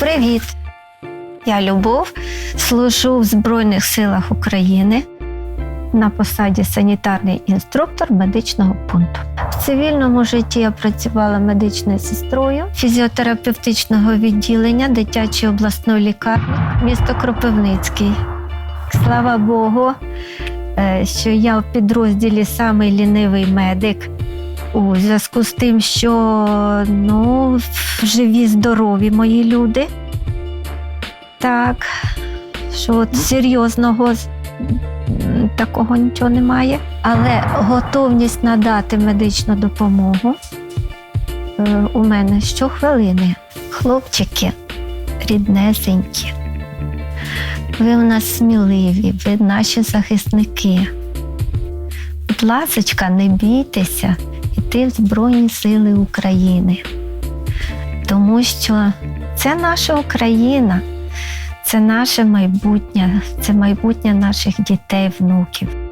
Привіт! Я Любов, служу в Збройних силах України на посаді санітарний інструктор медичного пункту. В цивільному житті я працювала медичною сестрою фізіотерапевтичного відділення дитячої обласної лікарні місто Кропивницький. Слава Богу, е, що я в підрозділі самий лінивий медик. У зв'язку з тим, що ну, живі, здорові мої люди. Так, що от серйозного такого нічого немає. Але готовність надати медичну допомогу е, у мене щохвилини. Хлопчики ріднесенькі. Ви у нас сміливі, ви наші захисники. Будь ласочка, не бійтеся йти в Збройні Сили України. Тому що це наша Україна, це наше майбутнє, це майбутнє наших дітей, внуків.